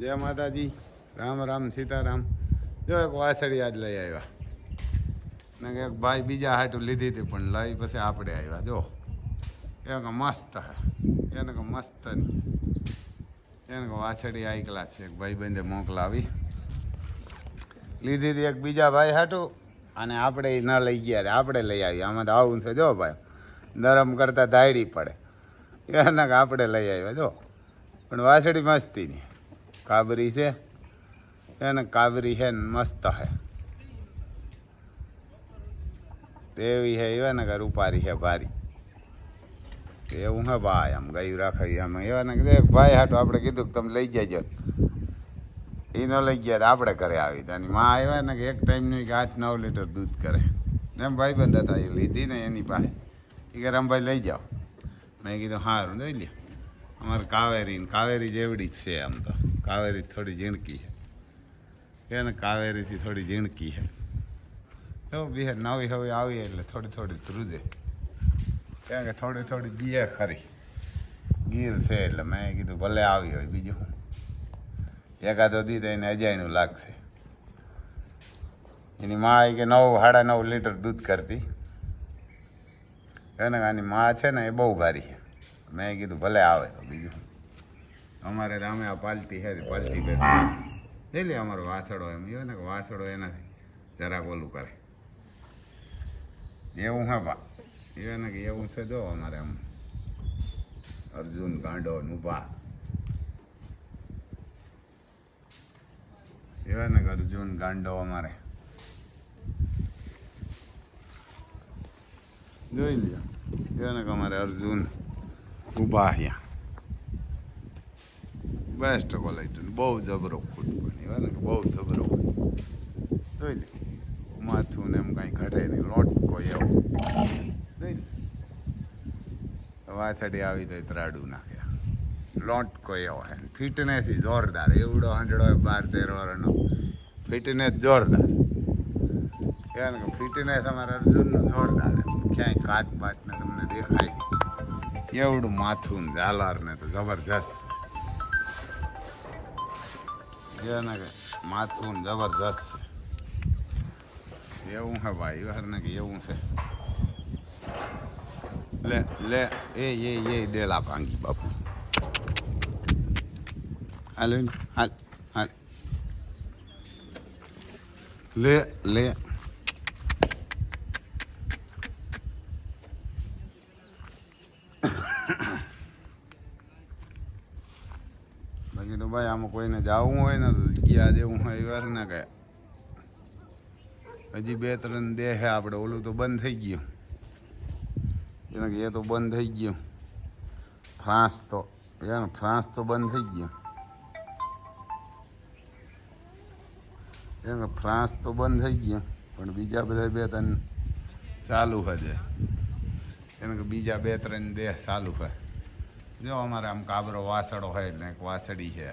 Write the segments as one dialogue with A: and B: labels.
A: જય માતાજી. રામ રામ સીતારામ. જો એક વાછડી આજ લઈ આવ્યા. ને એક ભાઈ બીજા હાટું લીધી હતી, પણ લઈ પછી આપણે આવ્યા. જો, એને કે મસ્ત એને કે મસ્ત નહીં એને કે વાછડી આઈકલા છે. એક ભાઈ બંધે મોકલાવી. લીધી હતી એક બીજા ભાઈ હાટું, અને આપણે ન લઈ ગયા આપણે લઈ આવી આમાં તો આવું છે. જો ભાઈ, નરમ કરતા ધાયડી પડે. એને કે આપણે લઈ આવ્યા. જો, પણ વાછડી મસ્તી ની કાબરી છે. એને કાબરી છે ને મસ્ત હે તેવી હે એવા ને કે રૂપારી છે ભારી. એવું હે ભાઈ, આમ ગાયું રાખવી આમ. એવા ને એક ભાઈ હાટું આપણે કીધું કે તમે લઈ જજો. એ ન લઈ ગયા આપણે ઘરે આવી તાની માં આવ્યા ને કે એક ટાઈમનું કે આઠ નવ લીટર દૂધ કરે. એમ ભાઈ બંધ હતા એ લીધી ને એની પાસે. એ કે રમભાઈ લઈ જાઓ. મેં કીધું સારું જોઈ લે અમારે કાવેરી ને કાવેરી જેવડી જ છે આમ તો. કાવેરી થોડી ઝીણકી છે. એને કાવેરીથી થોડી ઝીણકી છે. એવું બી નવી હવે આવી એટલે થોડી થોડી ધ્રુજે. કારણ કે થોડી થોડી બીએ ખરી. ગીર છે એટલે મેં કીધું ભલે આવી હોય બીજું એકાદો દી તો એને અજાયણું લાગશે. એની મા કે નવ, સાડા નવ લીટર દૂધ કરતી. એને આની મા છે ને એ બહુ ભારી છે. મેં કીધું ભલે આવે તો બીજું. અમારે રામે આ પાલટી છે, પાલટી બે એટલે અમારો વાસડો એમ. એવું ને કે વાસડો એનાથી જરાક ઓલું કરે. એવું હા બા. એવું ને કે એવું છે જો અમારે આમ. અર્જુન ગાંડો નુભા એવા ને અર્જુન ગાંડો અમારે. જોઈ લ્યો. એવા ને અમારે અર્જુન ઊભા અહીંયા બેસ્ટ ક્વોલિટી બહુ જબરો ફૂટ પણ એવા ને બહુ જબરો જોઈ લે. માથું ને એમ કાંઈ ઘટે નહીં. લોટ કોઈ એવું. જોઈ લે. આવી તો ત્રાડું નાખ્યા લોટ કોઈ એવો હે ફિટનેસ જોરદાર. એવડો હંડળો બાર તેર વર્ષનો ફિટનેસ જોરદાર. કહેવાય કે ફિટનેસ અમારા અર્જુનનું જોરદાર ક્યાંય કાટ બાટ ને તમને દેખાય. એવડું માથું ને ઝાલર ને તો જબરજસ્ત. છે કે માથું જબરજસ્ત છે. એવું હે ભાઈ એવું ને કે એવું છે. લે લે, એ એ એ, ડેલા ભાંગી બાપુ. હાલ હાલ હાલ. લે લે. બાકી તો ભાઈ, આમાં કોઈને જવું હોય ને તો ગયા જેવું હોય વાર ના કે હજી બે ત્રણ દેહ હે આપણે ઓલું તો બંધ થઈ ગયું. એને કે એ તો બંધ થઈ ગયું. ફ્રાન્સ તો એને ફ્રાન્સ તો બંધ થઈ ગયું. એને ફ્રાન્સ તો બંધ થઈ ગયું. પણ બીજા બધા બે ત્રણ ચાલુ હશે. એને કે બીજા બે ત્રણ દેહ ચાલુ હોય જો અમારે આમ કાબરો વાસડો હોય એટલે એક વાછડી છે.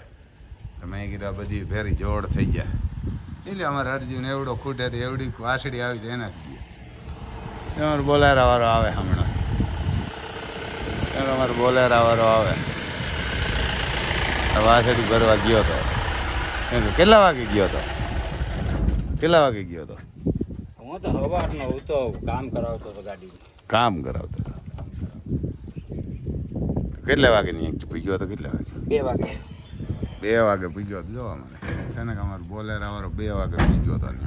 A: તો મેં કીધું આ બધી ફેરી જોડ થઈ જાય એટલે અમારે અર્જુન એવડો ખૂટે તો એવડી વાસડી આવી તો એના જ દે અમારો બોલેરા વાળો આવે હમણાં. અમારો બોલેરા વાળો આવે. વાસડી ભરવા ગયો તો. કેટલા વાગે ગયો તો? કેટલા વાગે ગયો તો?
B: હું તો સવારનો હું તો કામ કરાવતો હતો ગાડી
A: કામ કરાવતો. હતો. કેટલા વાગે નહીં ગયો તો કેટલા વાગે?
B: બે વાગે.
A: બે વાગે પીગ્યો તો જો મને છે ને કે અમારો બોલેરા વાળો બે વાગે પીગ્યો હતો ને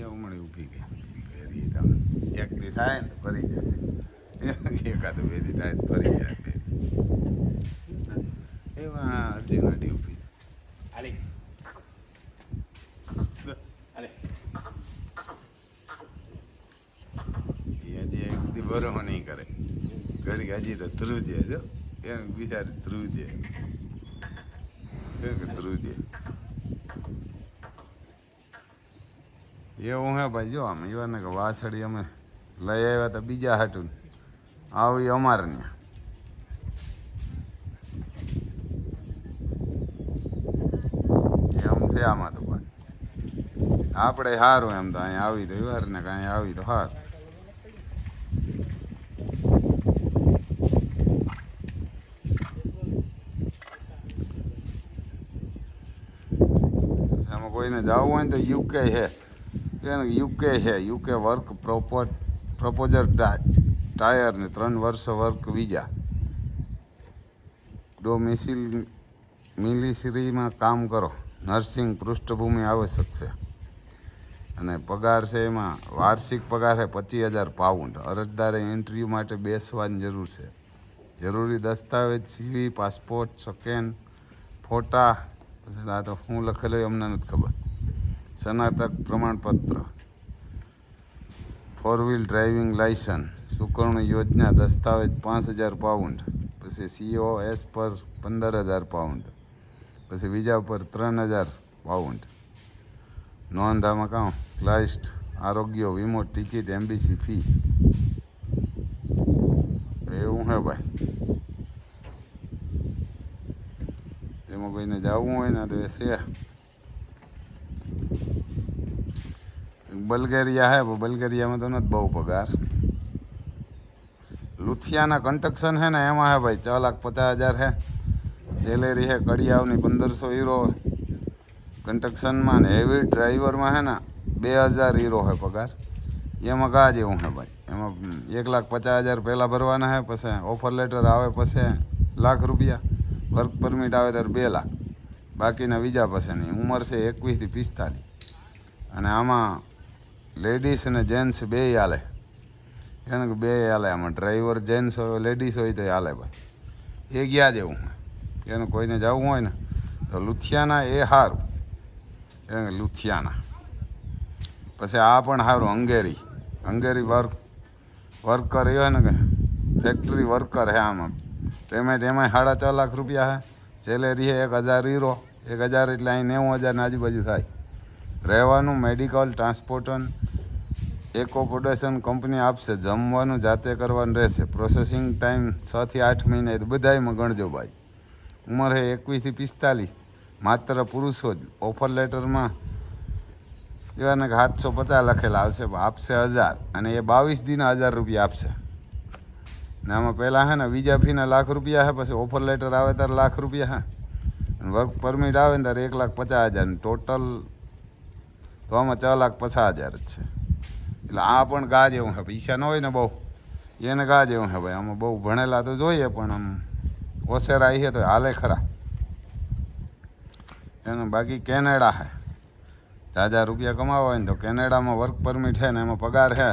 A: એ ઉમળી ઊભી ગઈ. ફેરી તમે એક દી થાય ને ફરી જાય. એકાદ બે દી થાય ફરી જાય. એવા અડધી ગાડી ઊભી
B: હાલી હાલે
A: એ બરો નહીં કરે. ઘડી હજી તો ધ્રુવ દે જો એમ બિચાર દે કે ધ્રુવ દે એવું હે ભાઈ, જો આમ એવા ને કે વાસળી અમે લઈ આવ્યા તો બીજા હાટું. આવી અમારે ત્યાં એમ છે આમાં તો આપણે સારું એમ તો અહીંયા આવી તો વાર ને કાંઈ આવી તો સારું કોઈને જવું હોય ને તો યુકે છે યુકે છે યુકે વર્ક પ્રોપર પ્રપોઝર ટાયર ને ત્રણ વર્ષ વર્ક વિઝા ડોમિસિલ મિલિસરીમાં કામ કરો. નર્સિંગ પૃષ્ઠભૂમિ આવશ્યક છે અને પગાર છે એમાં, વાર્ષિક પગાર છે પચીસ હજાર પાઉન્ડ અરજદારે ઇન્ટરવ્યૂ માટે બેસવાની જરૂર છે. જરૂરી દસ્તાવેજ સીવી પાસપોર્ટ સકેન ફોટા પછી આ તો હું લખેલું અમને નથી ખબર. સ્નાતક પ્રમાણપત્ર. ફોર વ્હીલ ડ્રાઇવિંગ લાયસન્સ સુકર્ણ યોજના, દસ્તાવેજ પાંચ હજાર પાઉન્ડ પછી સીઓ એસ પર પંદર હજાર પાઉન્ડ પછી બીજા પર ત્રણ હજાર પાઉન્ડ નોંધ કામ, ક્લાઇસ્ટ આરોગ્ય વીમો ટિકિટ, એમબીસી ફી. એવું હે ભાઈ એમાં કોઈને જવું હોય ને તો એ છે બલ્ગેરિયા હે બલ્ગેરિયામાં તો નથી બહુ પગાર લુથિયાના કન્સ્ટ્રક્શન હે ને એમાં હે ભાઈ છ લાખ પચાસ હજાર હે જેલેરી હે કડિયાવની પંદરસો હીરો કન્સ્ટ્રક્શનમાં ને હેવી ડ્રાઈવરમાં હે ને બે હજાર હીરો હે પગાર એમાં કા જેવું હે ભાઈ એમાં એક લાખ પચાસ હજાર પહેલાં ભરવાના હે પછી ઓફર લેટર આવે પછી લાખ રૂપિયા વર્ક પરમિટ આવે ત્યારે બે લાખ બાકીના બીજા પાસેની. ઉંમર છે એકવીસથી પિસ્તાલીસ. અને આમાં લેડીઝ અને જેન્ટ્સ બે હાલે. એને કે બે હાલે આમાં. ડ્રાઈવર જેન્ટ્સ હોય લેડીઝ હોય તો હાલે ભાઈ એ ગયા જેવું એનું કોઈને જવું હોય ને તો લુથિયાના એ સારું એને લુથિયાના. પછી આ પણ સારું હંગેરી. હંગેરી વર્ક વર્કર એ હોય ને કે ફેક્ટરી વર્કર હે આમાં. પેમેન્ટ એમાંય સાડા છ લાખ રૂપિયા હે. સેલેરી હે એક હજાર હીરો. એક હજાર એટલે અહીં નેવું હજારની આજુબાજુ થાય. રહેવાનું મેડિકલ ટ્રાન્સપોર્ટન એકોપોડેશન કંપની આપશે. જમવાનું જાતે કરવાનું રહેશે. પ્રોસેસિંગ ટાઈમ છથી આઠ મહિના બધાયમાં ગણજો ભાઈ. ઉંમર હે એકવીસથી પિસ્તાલીસ. માત્ર પુરુષો જ. ઓફર લેટરમાં એવાને સાતસો પચાસ લખેલા આવશે. આપશે હજાર અને એ બાવીસ દિના હજાર રૂપિયા આપશે. ને આમાં પહેલાં હે ને વિઝા ફીના લાખ રૂપિયા હે, પછી ઓફર લેટર આવે ત્યારે લાખ રૂપિયા હે. વર્ક પરમિટ આવે ને ત્યારે એક લાખ પચાસ હજાર ટોટલ તો આમાં છ લાખ પચાસ હજાર જ છે. એટલે આ પણ ગા જેવું છે. પૈસા ન હોય ને બહુ. એને ગા જેવું છે ભાઈ. આમાં બહુ ભણેલા તો જોઈએ પણ આમ ઓસેરા છે તો હાલે ખરા. એનું બાકી કેનેડા છે. જાજા રૂપિયા કમાવા હોય ને તો કેનેડામાં વર્ક પરમિટ છે ને એમાં પગાર છે.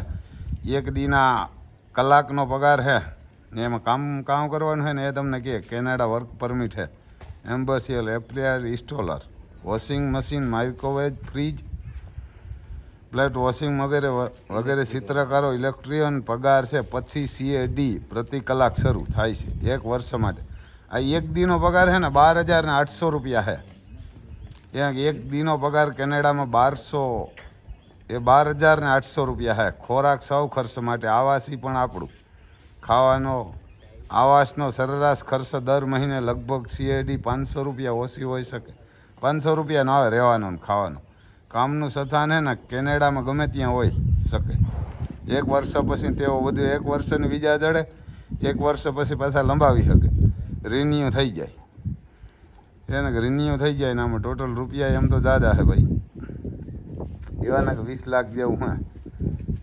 A: એક દીના કલાકનો પગાર છે. ને એમાં કામ કામ કરવાનું છે ને એ તમને કહે કેનેડા વર્ક પરમિટ છે. એમ્બસીએલ એપ્રિયર ઇસ્ટોલર. Washing machine, microwave, fridge, plate washing વગેરે વગેરે ચિત્રકારો, ઇલેક્ટ્રિયન પગાર છે. પછી સીએડી પ્રતિ કલાક શરૂ થાય છે. એક વર્ષ માટે. આ એક દીનો પગાર છે ને બાર હજાર ને આઠસો રૂપિયા છે. ત્યાં એક દીનો પગાર કેનેડામાં બારસો, એ બાર હજાર ને આઠસો રૂપિયા છે. ખોરાક સૌ ખર્ચ માટે. આવાસી પણ આપણું. ખાવાનો આવાસનો સરેરાશ ખર્ચ દર મહિને લગભગ સીએડી પાંચસો રૂપિયા ઓછી હોઈ શકે. પાંચસો રૂપિયા ન આવે, રહેવાનો ને ખાવાનો. કામનું સ્થાન હે ને, કેનેડામાં ગમે ત્યાં હોય શકે. એક વર્ષ પછી તેઓ બધું એક વર્ષની વિઝા જડે એક વર્ષ પછી પાછા લંબાવી શકે. રિન્યુ થઈ જાય. એને રિન્યુ થઈ જાય ને આમાં ટોટલ રૂપિયા એમ તો જાજા છે ભાઈ. એવાના વીસ લાખ જેવું હા.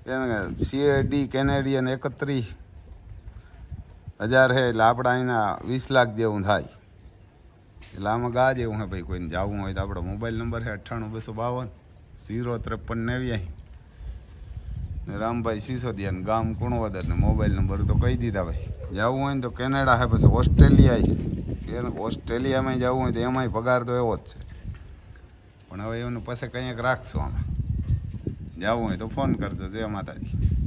A: એને સીએડી કેનેડિયન એકત્રીસ હજાર છે એટલે આપણે અહીંના વીસ લાખ જેવું થાય. એટલે આમાં ગા જેવું હે ભાઈ, કોઈને જવું હોય તો આપણો મોબાઈલ નંબર છે અઠ્ઠાણું બસો બાવન, ઝીરો ત્રેપન નેવ્યાસી. ને રામભાઈ સિસોદિયા ગામ કુણવદર ને મોબાઈલ નંબર તો કહી દીધા ભાઈ. જવું હોય ને તો કેનેડા હે, પછી ઓસ્ટ્રેલિયા છે ઓસ્ટ્રેલિયામાં જવું હોય તો એમાંય પગાર તો એવો જ છે. પણ હવે એમને પાસે કંઈક રાખશું અમે. જવું હોય તો ફોન કરજો, જય માતાજી.